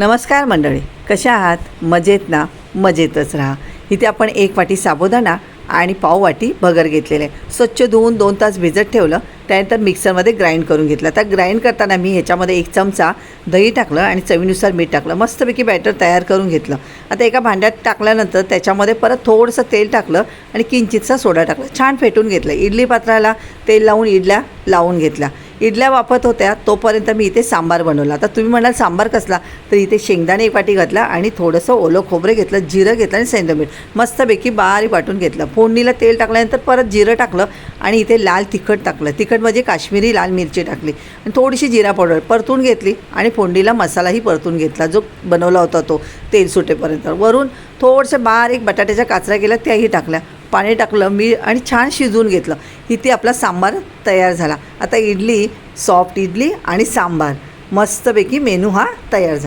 नमस्कार मंडळी कशा आहात? मजेत ना? मजेतच राहा. इथे आपण एक वाटी साबुदाणा आणि पाववाटी भगर घेतलेले. आहे स्वच्छ धुवून दोन तास भिजत ठेवलं त्यानंतर मिक्सरमध्ये ग्राइंड करून घेतलं. आता ग्राइंड करताना मी ह्याच्यामध्ये एक चमचा दही टाकलं आणि चवीनुसार मीठ टाकलं. मस्तपैकी बॅटर तयार करून घेतलं. आता एका भांड्यात टाकल्यानंतर त्याच्यामध्ये परत थोडंसं तेल टाकलं आणि किंचितसा सोडा टाकला. छान फेटून घेतलं. इडली पात्राला तेल लावून इडल्या लावून घेतल्या. इडल्या वापरत होत्या तोपर्यंत मी इथे सांबार बनवला. आता तुम्ही म्हणाल सांबार कसला? तर इथे शेंगदाणे एक वाटी घातला आणि थोडंसं ओलं खोबरं घेतलं जिरं घेतलं आणि सेंदमीठ मस्तपैकी बारीक वाटून घेतलं. फोडणीला तेल टाकल्यानंतर परत जिरं टाकलं आणि इथे लाल तिखट टाकलं. तिखट म्हणजे काश्मीरी लाल मिरची टाकली. आणि थोडीशी जिरा पावडर परतून घेतली आणि फोडणीला मसालाही परतून घेतला जो बनवला होता तो तेल सुटेपर्यंत. वरून थोडंसं बारीक बटाट्याच्या काचऱ्या केल्या त्याही टाकल्या. पाणी टाकलं मी आणि छान शिजवून घेतलं. इथे आपला सांबार तयार झाला. आता इडली सॉफ्ट इडली आणि सांबार. मस्तपैकी मेनू हा तयार झाला.